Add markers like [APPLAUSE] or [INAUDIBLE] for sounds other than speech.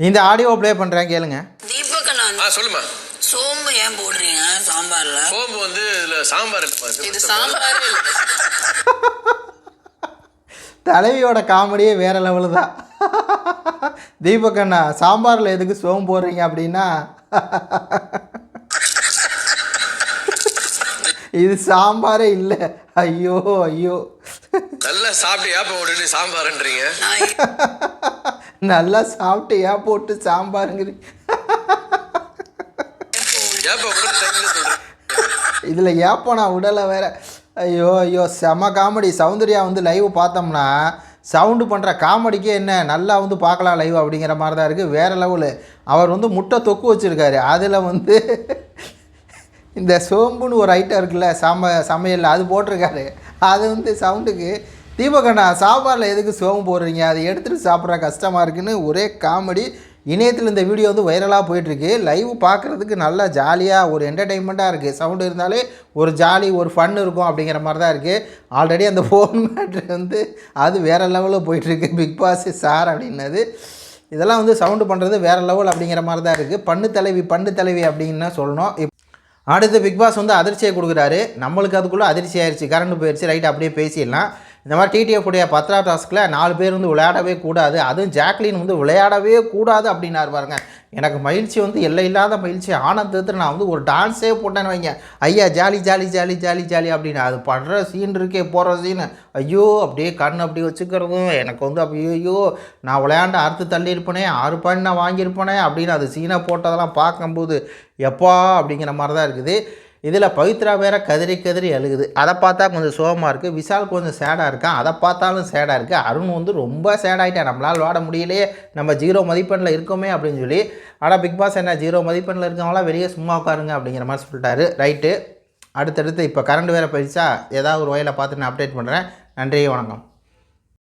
இந்த audio play பண்ணுறேன் கேளுங்க. தீபக் அண்ணா ஆ சொல்லுமா சோம்பு ஏன் போடுறீங்க? சாம்பார்ல? சோம்பு வந்து இதுல சாம்பார் இது. சாம்பாரே இல்ல. [LAUGHS] தலைவியோட காமெடியே வேறு லெவலு தான். [LAUGHS] தீபக் அண்ணா சாம்பாரில் எதுக்கு சோம்பு போடுறீங்க அப்படின்னா? [LAUGHS] இது சாம்பாரே இல்லை. ஐயோ ஐயோ. நல்லா சாப்பிட்டு ஏப்ப விட்டுட்டு சாம்பார்ன்றீங்க? நல்லா சாப்பிட்டு ஏன் போட்டு சொல்றேன் இதில் ஏப்போ நான் விடலை வேற. ஐயோ ஐயோ செம காமெடி சௌந்தர்யா வந்து லைவ் பார்த்தோம்னா சவுண்டு பண்ணுற காமெடிக்கே என்ன? நல்லா வந்து பார்க்கலாம் லைவ் அப்படிங்கிற மாதிரி தான் இருக்குது வேறு லெவலு அவர் வந்து முட்டை தொக்கு வச்சுருக்காரு. அதில் வந்து இந்த சோம்புன்னு ஒரு ஐட்டம் இருக்குல்ல சம சமையலில் அது போட்டிருக்காரு. அது வந்து சவுண்டுக்கு தீபகண்ணா சாப்பாடில் எதுக்கு சோகம் போடுறீங்க? அதை எடுத்துகிட்டு சாப்பிட்ற கஷ்டமாக இருக்குன்னு ஒரே காமெடி. இணையத்தில் இந்த வீடியோ வந்து வைரலாக போயிட்டுருக்கு. லைவ் பார்க்குறதுக்கு நல்லா ஜாலியாக ஒரு என்டர்டெயின்மெண்ட்டாக இருக்குது சவுண்டு இருந்தாலே ஒரு ஜாலி ஒரு ஃபன் இருக்கும் அப்படிங்கிற மாதிரி தான் இருக்குது ஆல்ரெடி அந்த ஃபோன் மேட்ரு வந்து அது வேறு லெவலில் போயிட்டுருக்கு. பிக் பாஸ் சார் அப்படின்னது. இதெல்லாம் வந்து சவுண்டு பண்ணுறது வேறு லெவல் அப்படிங்கிற மாதிரி தான் இருக்குது பண்ணு தலைவி பண்ணு தலைவி அப்படின்னு சொல்லணும். இப் அடுத்து பிக் பாஸ் வந்து அதிர்ச்சியை கொடுக்குறாரு. நம்மளுக்கு அதுக்குள்ளே அதிர்ச்சி ஆயிடுச்சு கரண்ட் போயிடுச்சு ரைட் அப்படியே பேசிடலாம். இந்த மாதிரி டிடிஎஃப் உடைய பத்ரா டாஸ்கில் நாலு பேர் வந்து விளையாடவே கூடாது. அதுவும் ஜாக்லின் வந்து விளையாடவே கூடாது அப்படின்னாரு பாருங்க. எனக்கு மகிழ்ச்சி வந்து எல்லை இல்லாத மகிழ்ச்சி. ஆனந்தத்தில் நான் வந்து ஒரு டான்ஸே போட்டேன்னு வைங்க. ஐயா jolly jolly jolly jolly jolly அப்படின்னு. அது படுற சீன் இருக்கே போகிற சீன் ஐயோ அப்படியே கண் அப்படி வச்சுக்கிறதும் எனக்கு வந்து அப்படியோ ஐயோ நான் விளையாண்டு அறுத்து தள்ளியிருப்பேனே ஆறு பாயிண்ட் நான் வாங்கியிருப்பேனே அப்படின்னு அது சீனை போட்டதெல்லாம் பார்க்கும்போது எப்பா அப்படிங்கிற மாதிரி தான் இருக்குது. இதில் பவித்ரா வேற கதறி கதறி அழுகுது. அதை பார்த்தா கொஞ்சம் சோகமாக இருக்குது விஷால் கொஞ்சம் சேடாக இருக்கான். அதை பார்த்தாலும் சேடாக இருக்குது அருண் வந்து ரொம்ப சேடாகிட்டேன் நம்மளால் விளாட முடியலையே. நம்ம ஜீரோ மதிப்பெண்ணில் இருக்கோமே அப்படின்னு சொல்லி ஆனால் பிக் பாஸ் என்ன ஜீரோ மதிப்பெண்ணில் இருக்கவங்களாம் வெளியே சும்மா உட்காருங்க அப்படிங்கிற மாதிரி சொல்லிட்டாரு. ரைட்டு. அடுத்தடுத்து இப்போ கரண்ட் வேறு போயிடுச்சா? ஏதாவது ஒரு வகையில் பார்த்து நான் அப்டேட் பண்ணுறேன் நன்றி வணக்கம்.